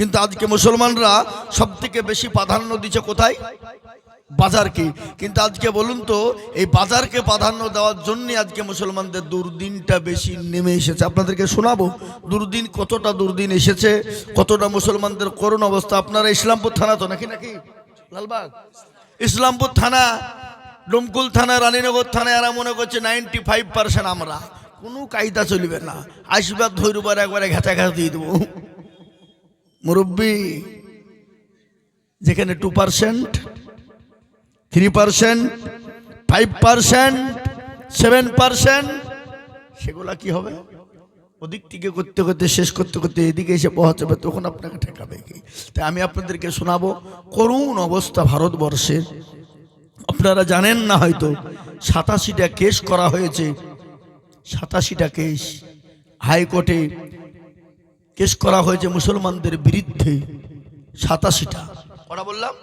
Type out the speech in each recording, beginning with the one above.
কিন্তু আজকে মুসলমানরা সব থেকে বেশি প্রাধান্য দিচ্ছে কোথায়? বাজারকে। কিন্তু আজকে বলুন তো, এই বাজারকে প্রাধান্য দেওয়ার জন্য আজকে মুসলমানদের দুর্দিনটা বেশি নেমে এসেছে। আপনাদেরকে শোনাবো, দুর্দিন কতটা দুর্দিন এসেছে, কতটা মুসলমানদের করুণ অবস্থা। আপনারা ইসলামপুর থানা তো নাকি নাকি? লালবাগ? ইসলামপুর থানা, ডমকুল থানা, রানীনগর থানা, এরা মনে করছে নাইনটি ফাইভ পার্সেন্ট আমরা। কোনো কায়দা চলবে না। আসবার ধৈর্যবার একবারে ঘেঁচা ঘেঁচা দিয়ে দেবো। মুরব্বী, যেখানে two percent three percent five percent seven percent সেগুলা কি হবে? ওদিক থেকে করতে করতে, শেষ করতে করতে এদিকে এসে পৌঁছাবে, তখন আপনাকে ঠেকাবে কি? তাই আমি আপনাদেরকে শোনাবো, করুণ অবস্থা ভারতবর্ষের আপনারা জানেন না হয়তো, সাতাশিটা কেস করা হয়েছে। সাতাশিটা কেস হাইকোর্টে কেস করা হয়েছে মুসলমানদের বিরুদ্ধে সাতাশিটা। কটা বললাম?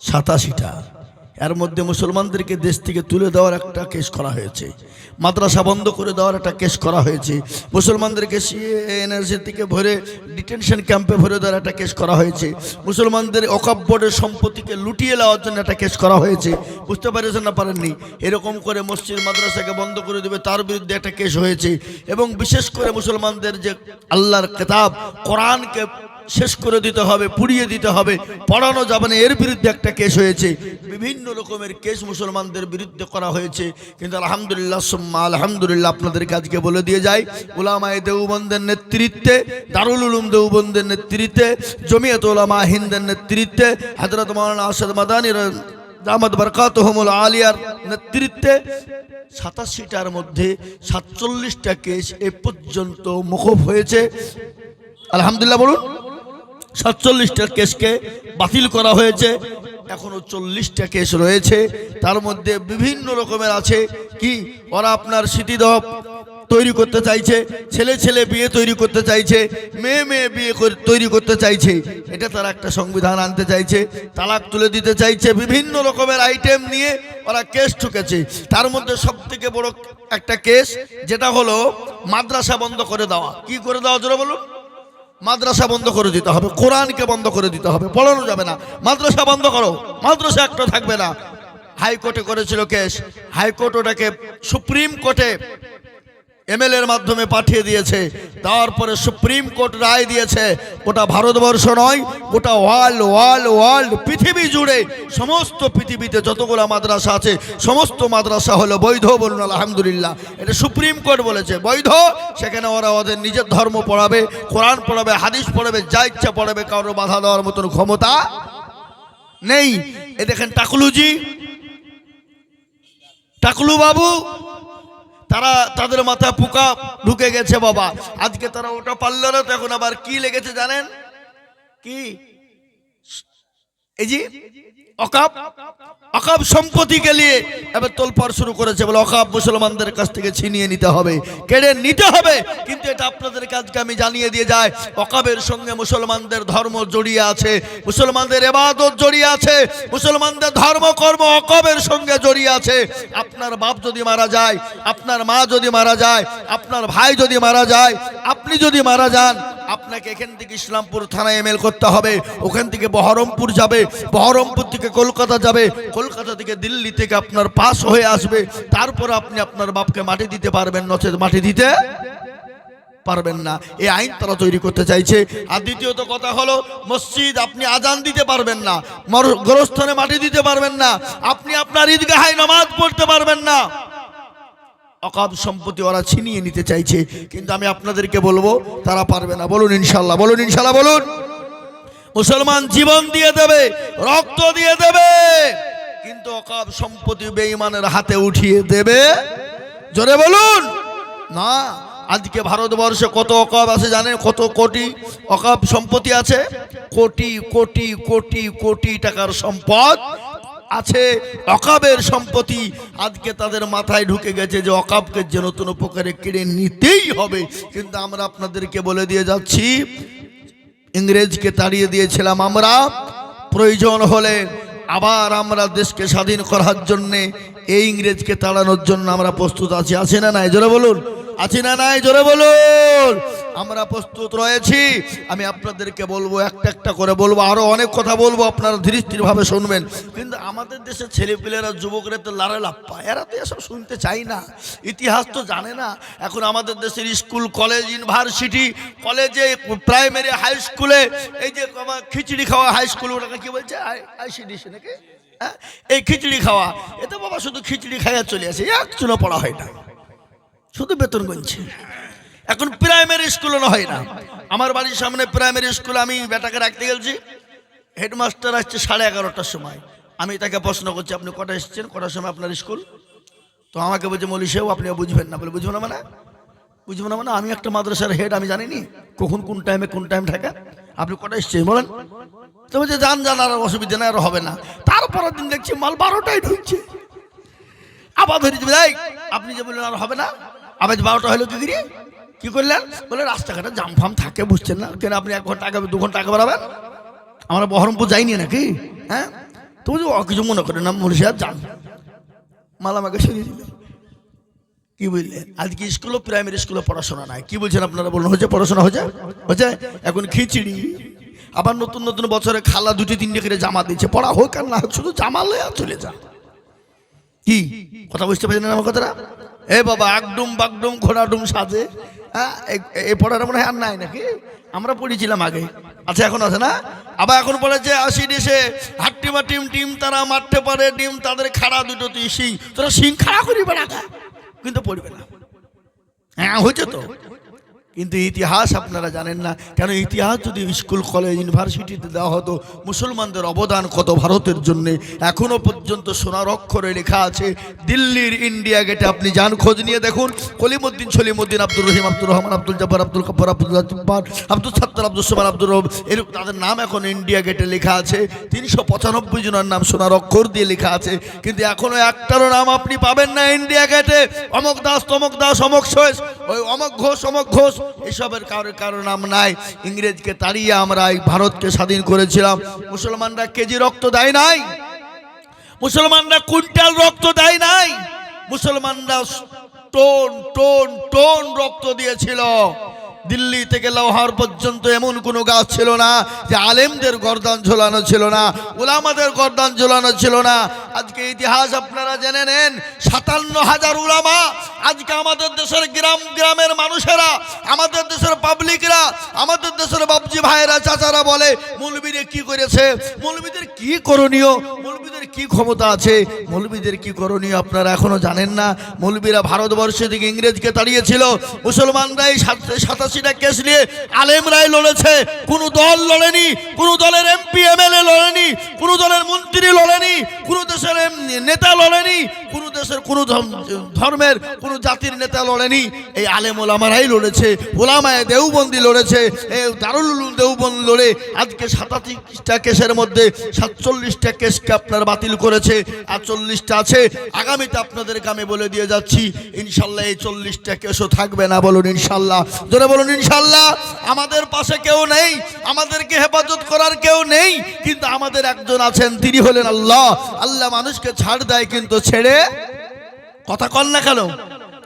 সাতাশিটা। এর মধ্যে মুসলমানদেরকে দেশ থেকে তুলে দেওয়ার একটা কেস করা হয়েছে। মাদ্রাসা বন্ধ করে দেওয়ার একটা কেস করা হয়েছে। মুসলমানদেরকে সিএনএসি থেকে ভরে ডিটেনশন ক্যাম্পে ভরে দেওয়ার একটা কেস করা হয়েছে। মুসলমানদের অকাপ বোর্ডের সম্পত্তিকে লুটিয়ে নেওয়ার জন্য একটা কেস করা হয়েছে। বুঝতে পেরেছেন না পারেননি? এরকম করে মসজিদ মাদ্রাসাকে বন্ধ করে দেবে, তার বিরুদ্ধে একটা কেস হয়েছে। এবং বিশেষ করে মুসলমানদের যে আল্লাহর কেতাব কোরআনকে শেষ করে দিতে হবে, পুড়িয়ে দিতে হবে। পড়ানো যাবে না, এর বিরুদ্ধে একটা কেস হয়েছে। বিভিন্ন রকমের কেস মুসলমানদের বিরুদ্ধে করা হয়েছে। কিন্তু আলহামদুলিল্লাহ, সুম্মা, আলহামদুলিল্লাহ আপনাদের আজকে বলে দিয়ে যাই। ওলামায় দেওবন্দের নেতৃত্বে, দারুল উলুম দেওবন্দের নেতৃত্বে, জমিয়ত ওলামা হিন্দের নেতৃত্বে হজরত মৌলানা আসাদ মাদানির দামদ বরকাতহমুল আলিয়ার নেতৃত্বে সাতাশিটার মধ্যে সাতচল্লিশটা কেস এ পর্যন্ত মুখব হয়েছে। আলহামদুলিল্লাহ বলুন। সাতচল্লিশটা কেসকে বাতিল করা হয়েছে। এখনও চল্লিশটা কেস রয়েছে। তার মধ্যে বিভিন্ন রকমের আছে। কি? ওরা আপনার স্মৃতিদহ তৈরি করতে চাইছে, ছেলে ছেলে বিয়ে তৈরি করতে চাইছে, মেয়ে মেয়ে বিয়ে তৈরি করতে চাইছে। এটা তারা একটা সংবিধান আনতে চাইছে, তালাক তুলে দিতে চাইছে, বিভিন্ন রকমের আইটেম নিয়ে ওরা কেস ঠুকেছে। তার মধ্যে সব থেকে বড় একটা কেস, যেটা হলো মাদ্রাসা বন্ধ করে দেওয়া। কি করে দেওয়া, জোরে বলুন? মাদ্রাসা বন্ধ করে দিতে হবে, কোরআনকে বন্ধ করে দিতে হবে, পড়ানো যাবে না। মাদ্রাসা বন্ধ করো, মাদ্রাসা একটা থাকবে না। হাইকোর্টে করেছিল কেস, হাইকোর্ট ওটাকে সুপ্রিম কোর্টে এমএলএ এর মাধ্যমে পাঠিয়ে দিয়েছে। তারপরে সুপ্রিম কোর্ট রায় দিয়েছে ওটা ভারতবর্ষ নয় ওটা ওয়ার্ল্ড ওয়ার্ল্ড ওয়ার্ল্ড পৃথিবী জুড়ে সমস্ত পৃথিবীতে যতগুলো মাদ্রাসা আছে, সমস্ত মাদ্রাসা হলো বৈধ বলুন, আলহামদুলিল্লাহ। এটা সুপ্রিম কোর্ট বলেছে, বৈধ, সেখানে ওরা ওদের নিজের ধর্ম পড়াবে, কোরআন পড়াবে, হাদিস পড়াবে, যা ইচ্ছা পড়াবে, কারোর বাধা দেওয়ার মতন ক্ষমতা নেই। এ দেখেন টাকলুজি, টাকলু বাবু তারা তাদের মাথায় পোকা ঢুকে গেছে বাবা। আজকে তারা ওটা পারল না তখন আবার কি লেগেছে জানেন? কি? এই যে, অকাপ? অকাপ সম্পত্তিকে নিয়ে এবার তোলপাড় শুরু করেছে বলে অকাব মুসলমানদের কাছ থেকে ছিনিয়ে নিতে হবে, কেড়ে নিতে হবে। কিন্তু এটা আপনাদের কাজকে আমি জানিয়ে দিয়ে যাই, অকাবের সঙ্গে মুসলমানদের ধর্ম জড়িয়ে আছে, মুসলমানদের এবাদত জড়িয়ে আছে, মুসলমানদের ধর্মকর্ম অকবের সঙ্গে জড়িয়ে আছে। আপনার বাপ যদি মারা যায়, আপনার মা যদি মারা যায়, আপনার ভাই যদি মারা যায়, আপনি যদি মারা যান আপনাকে এখান থেকে ইসলামপুর থানায় এমএল করতে হবে। ওখান থেকে বহরমপুর যাবে। বহরমপুর থেকে কলকাতা যাবে। কলকাতা থেকে দিল্লি থেকে আপনার পাস হয়ে আসবে। তারপর আপনি আপনার বাপকে মাটি দিতে পারবেন, নচেত মাটি দিতে পারবেন না। এই আইন তারা তৈরি করতে চাইছে। আর দ্বিতীয়ত কথা হলো, মসজিদ আপনি আজান দিতে পারবেন না। মর- গোরস্থানে মাটি দিতে পারবেন না। আপনি আপনার ঈদগাহায় নামাজ পড়তে পারবেন না। অকাব সম্পত্তি ওরা ছিনিয়ে নিতে চাইছে। কিন্তু আমি আপনাদেরকে বলব, তারা পারবে না। বলুন ইনশাল্লাহ বলুন ইনশাল্লাহ বলুন। মুসলমান জীবন দিয়ে দেবে, রক্ত দিয়ে দেবে, কিন্তু অকাব সম্পত্তি বেঈমানের হাতে উঠিয়ে দেবে। জোরে বলুন। না, আজকে ভারতবর্ষে কত অকাব আছে জানেন? কত কোটি অকাব সম্পত্তি আছে? কোটি কোটি কোটি কোটি টাকার সম্পদ আছে, অকাবের সম্পত্তি। আজকে তাদের মাথায় ঢুকে গেছে যে অকাবকে যে নতুন উপকারে কেড়ে নিতেই হবে। কিন্তু আমরা আপনাদেরকে বলে দিয়ে যাচ্ছি, ইংরেজকে তাড়িয়ে দিয়েছিলাম আমরা, প্রয়োজন হলে আবার আমরা দেশকে স্বাধীন করার জন্যে এই ইংরেজকে তাড়ানোর জন্য আমরা প্রস্তুত আছি। আছে না নাই? জোরে বলুন। আছি না নাই? জোরে বলুন। আমরা প্রস্তুত রয়েছি। আমি আপনাদেরকে বলব, একটা একটা করে বলব, আরও অনেক কথা বলব, আপনারা ধীরে ধীরে ভাবে শুনবেন। কিন্তু আমাদের দেশের ছেলেপিলেরা, যুবকরা তো লারে লাপ্পা এরা তো এসব শুনতে চাই না। ইতিহাস তো জানে না। এখন আমাদের দেশের স্কুল, কলেজ, ইউনিভার্সিটি, কলেজে, প্রাইমারি, হাই স্কুলে, এই যে খিচড়ি খাওয়া হাই স্কুল, ওটাকে কি বলছে? আইসিডিসি নাকি? হ্যাঁ? এই খিচড়ি খাওয়া। এতে বাবা শুধু খিচড়ি খাইয়া চলে আসে। এক চুলো পড়া হয় না। শুধু বেতন গুনছে এখন প্রাইমারি স্কুলও হয় না। আমার বাড়ির সামনে প্রাইমারি স্কুল আমি বেটাকে রাখতে গেছি। হেডমাস্টার আসছে সাড়ে এগারোটার সময়। আমি তাকে প্রশ্ন করছি, আপনি কটা এসেছেন? কটার সময় আপনার স্কুল তো আমাকে বলছে, মলি সেও, আপনি বুঝবেন না। বলে, বুঝব না মানে? বুঝব না মানে? আমি একটা মাদ্রাসার হেড আমি জানিনি? কখন কোন টাইমে কোন টাইম থাকে? আপনি কটা এসছেন বলেন? তো বলছে, যান যান, আর অসুবিধা নেই, আর হবে না। তারপরের দিন দেখছি মাল বারোটায় ঢুকছে। আবার ধরে এই, আপনি যে বললেন আর হবে না? আবার বারোটা হলো করি কি করলেন? বলে রাস্তাঘাটে জাম ফাম থাকে বুঝছেন না? কেন আপনি এক ঘণ্টা আগে দু ঘণ্টা আগে বাড়াবেন? আমরা বহরমপুর যাইনি নাকি? হ্যাঁ? তো বলছি, ও কিছু মনে করেন না মুর্শিদাবাদ যান। মাল আমাকে সরিয়ে দিলেন। কি বুঝলেন? আজকে স্কুলও প্রাইমারি স্কুলে পড়াশোনা নাই। কি বলছেন আপনারা বলুন হচ্ছে পড়াশোনা হচ্ছে হচ্ছে এখন খিচড়ি। আবার নতুন নতুন বছরে খালা দুটি তিনটে করে জামা দিচ্ছে। পড়া হোক আর না হোক শুধু জামা লয়ে চলে যা কি? কথা বুঝতে পারছেন আমার কথাটা? এ বাবা একডুম বাগডুম, ঘোড়াডুম সাজে। হ্যাঁ এই পড়াটা মনে হয় আর নাই নাকি? আমরা পড়েছিলাম আগে। আচ্ছা এখন আছে না? আবার এখন পড়েছে আসি দেশে হাট্টিমা টিম টিম তারা মারতে পারে, ডিম তাদের খাড়া দুটো তুই সিং তোরা সিং খাড়া করিবে না কিন্তু পড়বে না। হ্যাঁ হয়েছে তো। কিন্তু ইতিহাস আপনারা জানেন না। কেন ইতিহাস যদি স্কুল, কলেজ, ইউনিভার্সিটিতে দেওয়া হতো, মুসলমানদের অবদান কত ভারতের জন্য? এখনও পর্যন্ত সোনার অক্ষরে লেখা আছে, দিল্লির ইন্ডিয়া গেটে আপনি যান, খোঁজ নিয়ে দেখুন। কলিমুদ্দিন, সলিমুদ্দিন, আব্দুর রহিম, আব্দুর রহমান, আব্দুল জব্বার, আব্দুল কব্বর আব্দুল জব্বার, আব্দুল সত্তর, আব্দুল সোমান, আব্দুর রব এরকম তাদের নাম এখন ইন্ডিয়া গেটে লেখা আছে। তিনশো পঁচানব্বই জনের নাম সোনার অক্ষর দিয়ে লেখা আছে। কিন্তু এখনও একটারও নাম আপনি পাবেন না ইন্ডিয়া গেটে। অমক দাস, তমক দাস, অমক শেষ ওই অমক ঘোষ অমক ঘোষ, এসবের কারও কারও নাম নাই। ইংরেজকে তাড়িয়ে আমরা এই ভারতকে স্বাধীন করেছিলাম। মুসলমানরা কেজি রক্ত দেয় নাই। মুসলমানরা কুইন্টাল রক্ত দেয় নাই। মুসলমানরা টোন টোন টোন রক্ত দিয়েছিল। দিল্লি থেকে লাহোর পর্যন্ত এমন কোনো গাছ ছিল না যে আলেমদের গর্দান ঝোলানো ছিল না, উলামাদের গর্দান ঝোলানো ছিল না। আজকে ইতিহাস আপনারা জেনে নেন সাতান্ন হাজার উলামা। আজকে আমাদের দেশের গ্রাম, গ্রামের মানুষেরা, আমাদের দেশের পাবলিকরা আমাদের দেশের বাবজি ভাইয়েরা, চাচারা বলে মৌলবীরে কি করেছে? মৌলবীদের কি করণীয়? মৌলবীদের কি ক্ষমতা আছে? মৌলবীদের কি করণীয় আপনারা এখনও জানেন না? মৌলবীরা ভারতবর্ষে থেকে ইংরেজকে তাড়িয়েছিল। মুসলমানরাই সাত- সাতাশিটা কেস নিয়ে আলেমরাই লড়েছে। কোনো দল লড়েনি, কোনো দলের এমপি, এমএলএ লড়েনি, কোনো দলের মন্ত্রী লড়েনি, কোনো দেশের নেতা লড়েনি, কোনো দেশের কোনো ধর্ম- ধর্মের কোনো জাতির নেতা লড়েনি। এই আলেম ওলামারাই লড়েছে ওলামায় দেওবন্দি লড়েছে এই দারুল উলুম দেওবন্দ লড়ে। আজকে সাতাশিটা কেসের মধ্যে সাতচল্লিশটা কেসকে আপনার বাতিল করেছে, আর চল্লিশটা আছে। আগামীতে আপনাদেরকে আমি বলে দিয়ে যাচ্ছি, ইনশাল্লাহ এই চল্লিশটা কেসও থাকবে না বলুন ইনশাল্লাহ। ধরে বলুন ইনশাল্লাহ, আমাদের পাশে কেউ নেই, আমাদেরকে হেফাজত করার কেউ নেই, কিন্তু আমাদের একজন আছেন, তিনি হলেন আল্লাহ। আল্লাহ মানুষকে ছাড় দেয়, কিন্তু ছেড়ে কথা কল না কেন?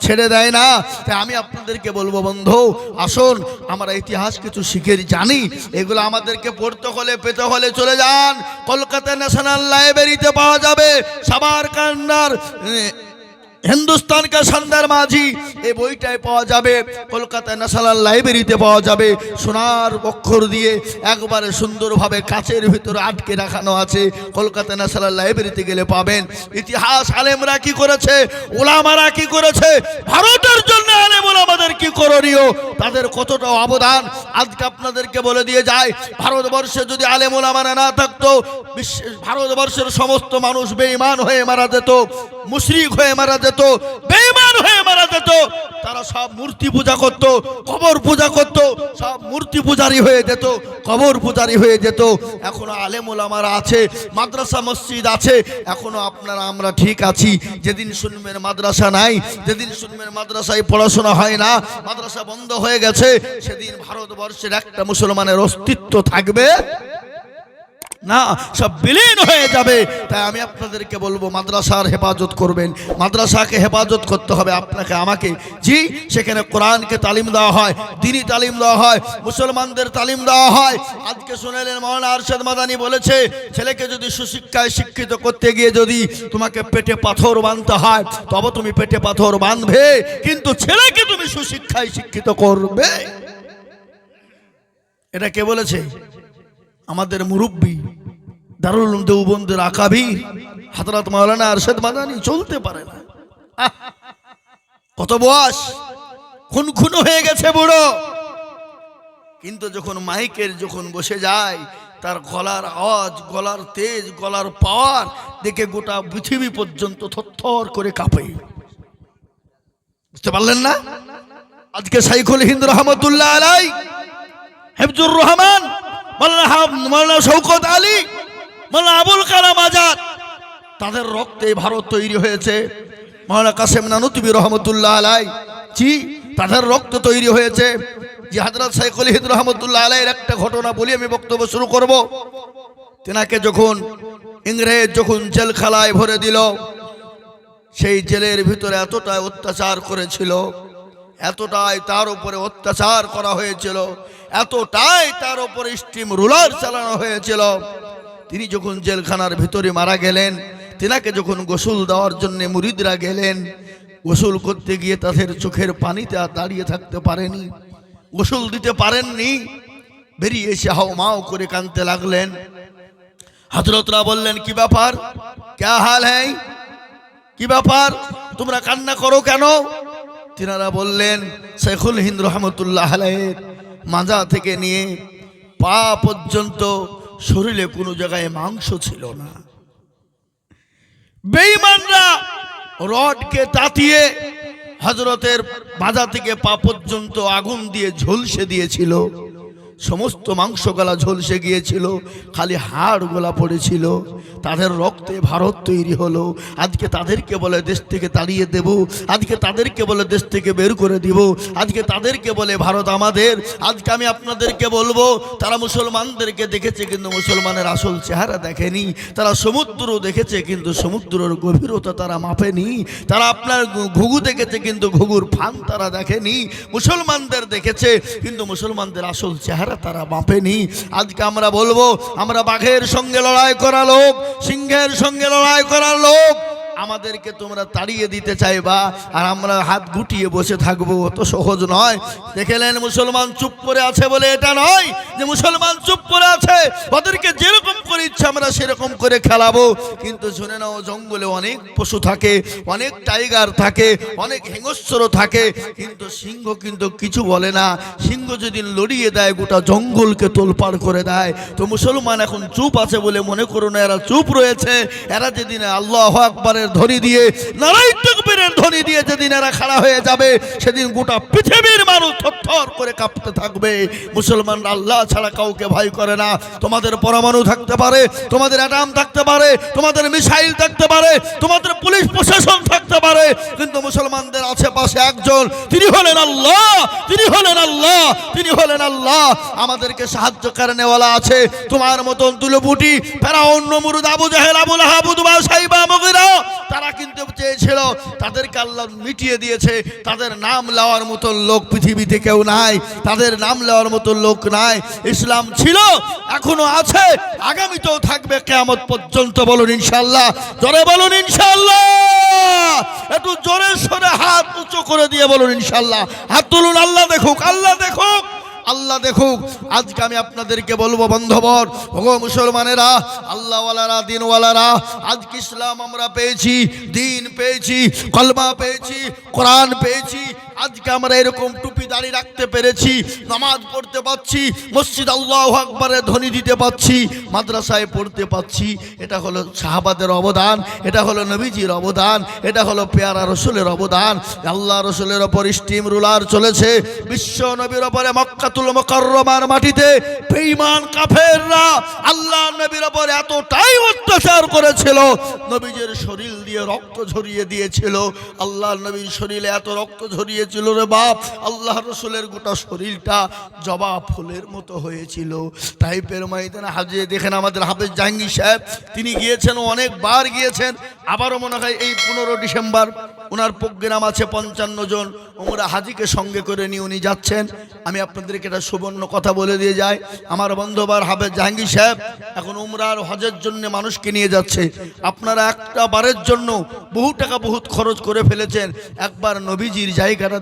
ছেড়ে দেয় না। তাই আমি আপনাদেরকে বলব, বন্ধু, আসুন, আমরা ইতিহাস কিছু শিখে জানি। এগুলো আমাদেরকে পড়তে হলে, পেতে হলে চলে যান। কলকাতা ন্যাশনাল লাইব্রেরিতে পাওয়া যাবে। সবার কান্নার হিন্দুস্তান কা সন্ধ্যার মাঝি এই বইটায় পাওয়া যাবে কলকাতা ন্যাশনাল লাইব্রেরিতে পাওয়া যাবে, সোনার অক্ষর দিয়ে একবারে সুন্দরভাবে কাচের ভিতরে আটকে রাখানো আছে কলকাতা ন্যাশনাল লাইব্রেরিতে গেলে পাবেন। ইতিহাস আলেমরা কি করেছে? ওলামারা কি করেছে? ভারতের জন্য আলেম ওলামাদের কি করণীয়? তাদের কতটা অবদান? আজকে আপনাদেরকে বলে দিয়ে যায় ভারতবর্ষে যদি আলেম ওলামারা না থাকতো ভারতবর্ষের সমস্ত মানুষ বেঈমান হয়ে মারা যেত, মুশরিক হয়ে মারা যেত, বেঈমান হয়ে মারা যেত, তারা সব মূর্তি পূজা করত, কবর পূজা করত, সব মূর্তি পূজারি হয়ে যেত, কবর পূজারি হয়ে যেত। এখনও আলেমুল আমার আছে, মাদ্রাসা মসজিদ আছে, এখনও আপনারা, আমরা ঠিক আছি। যেদিন শুনবেন মাদ্রাসা নাই, যেদিন শুনবেন মাদ্রাসায় পড়াশোনা হয় না, মাদ্রাসা বন্ধ হয়ে গেছে, সেদিন ভারতবর্ষের একটা মুসলমানের অস্তিত্ব থাকবে। না, সব বিলীন হয়ে যাবে। তাই আমি আপনাদেরকে বলব, মাদ্রাসার হেফাজত করবেন। মাদ্রাসাকে হেফাজত করতে হবে আপনাকে, আমাকে। জি, সেখানে কোরআনকে তালিম দেওয়া হয়, দিনই তালিম দেওয়া হয়, মুসলমানদের তালিম দেওয়া হয়। আজকে শুনেলেন মৌলানা আরশাদ মাদানি বলেছে, ছেলেকে যদি সুশিক্ষায় শিক্ষিত করতে গিয়ে যদি তোমাকে পেটে পাথর বাঁধতে হয়, তবে তুমি পেটে পাথর বাঁধবে কিন্তু ছেলেকে তুমি সুশিক্ষায় শিক্ষিত করবে। এটা কে বলেছে? আমাদের মুরব্বী দারুল উলুম দেওবন্দের আকাবির হাতরাত মাওলানা আরশেদ মাদানি চলতে পারে না! কত বয়স? খুন খুন হয়ে গেছে বুড়ো। কিন্তু যখন মাইকের যখন বসে যায়, তার গলার আওয়াজ, গলার তেজ, গলার পাওয়ার দেখে গোটা পৃথিবী পর্যন্ত থরথর করে কাঁপে। বুঝতে পারলেন না? আজকে সাইকুল হিন্দ রহমতুল্লাহ আলাই হেফজুর রহমান হাব- শৌকত আলী, মাওলানা আবুল কালাম আজাদ। তাদের রক্তে ভারত তৈরি হয়েছে। মাওলানা কাসেম নানুতবি রহমতুল্লাহ আলাই। জি, তাদের রক্ত তৈরি হয়েছে। যে হাজরত সাইকুল হিন্দ রহমতুল্লাহ আলাইয়ের একটা ঘটনা বলি আমি বক্তব্য শুরু করব। তেনাকে যখন ইংরেজ যখন জেলখালায় ভরে দিল, সেই জেলের ভিতরে এতটাই অত্যাচার করেছিল, এতটাই তার উপরে অত্যাচার করা হয়েছিল এতটাই তার উপরে স্টিম রুলার চালানো হয়েছিল। তিনি যখন জেলখানার ভিতরে মারা গেলেন, তেনাকে যখন গোসল দেওয়ার জন্য মুরিদরা গেলেন, গোসল করতে গিয়ে তাদের চোখের পানিতে দাঁড়িয়ে থাকতে পারেনি, গোসল দিতে পারেননি। বেরিয়ে এসে হাও মাও করে কানতে লাগলেন। হজরতরা বললেন, কি ব্যাপার? ক্যা হাল হ্যাঁ কি ব্যাপার? তোমরা কান্না করো কেন? তিনারা বললেন, শেখুল হিন্দ রহমতুল্লাহ আলাইয়ের মাজা থেকে নিয়ে পা পর্যন্ত শরীরে কোনো জায়গায় মাংস ছিল না। বেইমানরা রডকে তাতিয়ে হজরতের মাজা থেকে পা পর্যন্ত আগুন দিয়ে ঝলসে দিয়েছিল। সমস্ত মাংস গলা ঝলসে গিয়েছিল, খালি হাড় গোলা পড়েছিল। তাদের রক্তে ভারত তৈরি হলো। আজকে তাদেরকে বলে দেশ থেকে তাড়িয়ে দেব, আজকে তাদেরকে বলে দেশ থেকে বের করে দিব, আজকে তাদেরকে বলে ভারত আমাদের, আজকে আমি আপনাদেরকে বলব, তারা মুসলমানদেরকে দেখেছে কিন্তু মুসলমানের আসল চেহারা দেখেনি, তারা সমুদ্র দেখেছে কিন্তু সমুদ্রের গভীরতা তারা মাপেনি, তারা আপনার ঘুঘু দেখেছে কিন্তু ঘুঘুর ফান তারা দেখেনি, মুসলমানদের দেখেছে কিন্তু মুসলমানদের আসল চেহারা তারা মাপেনি আজকে আমরা বলব, আমরা বাঘের সঙ্গে লড়াই করা লোক, সিংহের সঙ্গে লড়াই করা লোক। আমাদেরকে তোমরা তাড়িয়ে দিতে চাইবা, আর আমরা হাত গুটিয়ে বসে থাকব, অত সহজ নয়। দেখেলেন মুসলমান চুপ করে আছে বলে এটা নয় যে মুসলমান চুপ করে আছে, ওদেরকে যেরকম করে ইচ্ছা আমরা সেরকম করে খেলাবো। কিন্তু শুনে নাও, জঙ্গলে অনেক পশু থাকে, অনেক টাইগার থাকে, অনেক হিংস্র থাকে, কিন্তু সিংহ কিন্তু কিছু বলে না। সিংহ যদি লড়িয়ে দেয়, গোটা জঙ্গলকে তোলপাড় করে দেয়। তো মুসলমান এখন চুপ আছে বলে মনে করো না, এরা চুপ রয়েছে। এরা যেদিন আল্লাহ আকবরের ধ্বনি দিয়ে নারাই তকবীরের ধ্বনি দিয়ে যেদিন এরা খাড়া হয়ে যাবে, সেদিন গোটা পৃথিবীর মানুষ থরথর করে কাঁপতে থাকবে। মুসলমান আল্লাহ ছাড়া কাউকে ভয় করে না। তোমাদের পরমাণু থাকতে পারে, তোমাদের অ্যাটাম থাকতে পারে, তোমাদের মিসাইল থাকতে পারে, তোমাদের পুলিশ প্রশাসন থাকতে পারে, কিন্তু মুসলমানদের আশেপাশে একজন, তিনি হলেন আল্লাহ, তিনি হলেন আল্লাহ, তিনি হলেন আল্লাহ। আমাদেরকে সাহায্য কারণেওয়ালা আছে। তোমার মতন তুলবুটি ফেরাউন, নমরুদ, আবু জাহেল আবুল হাবুদবা সাইবা, মগিরা তারা কিন্তু চেয়েছিল, তাদেরকে আল্লাহ মিটিয়ে দিয়েছে। তাদের নাম নেওয়ার মতো লোক পৃথিবীতে কেউ নাই। তাদের নাম নেওয়ার মতো লোক নাই। ইসলাম ছিল, এখনও আছে। আগামীতেও থাকবে, কেয়ামত পর্যন্ত বলুন ইনশাল্লাহ জোরে বলুন ইনশাল্লাহ একটু জোরে সরে হাত উঁচু করে দিয়ে বলুন ইনশাল্লাহ হাত তুলুন, আল্লাহ দেখুক আল্লাহ দেখুক। আল্লাহ দেখুক। আজকে আমি আপনাদেরকে বলব বন্ধবর ওগো মুসলমানেরা, আল্লাহওয়ালারা, দিনওয়ালারা, আজকে ইসলাম আমরা পেয়েছি, দিন পেয়েছি, কলমা পেয়েছি, কোরআন পেয়েছি, আজকে আমরা এরকম টুপি দাঁড়িয়ে রাখতে পেরেছি, নামাজ পড়তে পাচ্ছি, মসজিদ আল্লাহ আকবরে ধ্বনি দিতে পাচ্ছি, মাদ্রাসায় পড়তে পাচ্ছি, এটা হলো সাহাবাদের অবদান, এটা হলো নবীজির অবদান, এটা হলো পেয়ারা রসুলের অবদান, আল্লাহ রসুলের ওপর স্টিম রুলার চলেছে, বিশ্ব নবীর ওপরে মক্কাতুল মকরমার মাটিতে বেঈমান কাফেররা আল্লাহ নবীর ওপর এতটাই অত্যাচার করেছিল, নবীজের শরীর দিয়ে দিয়ে রক্ত ঝরিয়ে দিয়েছিল। আল্লাহ নবীর শরীরে এত রক্ত ঝরিয়েছিল রে বাপ আল্লাহ রসুলের গোটা শরীরটা জবা ফুলের মতো হয়েছিল। টাইপের ময়দানে হাজিয়ে দেখেন আমাদের হাফেজ জাহাঙ্গীর সাহেব, তিনি গিয়েছেন, অনেকবার গিয়েছেন, আবারও মনে হয় এই পনেরো ডিসেম্বর ওনার প্রোগ্রাম আছে পঞ্চান্ন জন। ওমরা হাজিকে সঙ্গে করে নিয়ে উনি যাচ্ছেন। আমি আপনাদেরকে এটা সুবর্ণ কথা বলে দিয়ে যাই। আমার বন্ধুবার হাফেজ জাহাঙ্গীর সাহেব এখন উমরার হজের জন্য মানুষকে নিয়ে যাচ্ছে। আপনারা একটা বারের জন্য বহু টাকা বহুত খরচ করে ফেলেছেন। একবার নবীজির জায়গাটা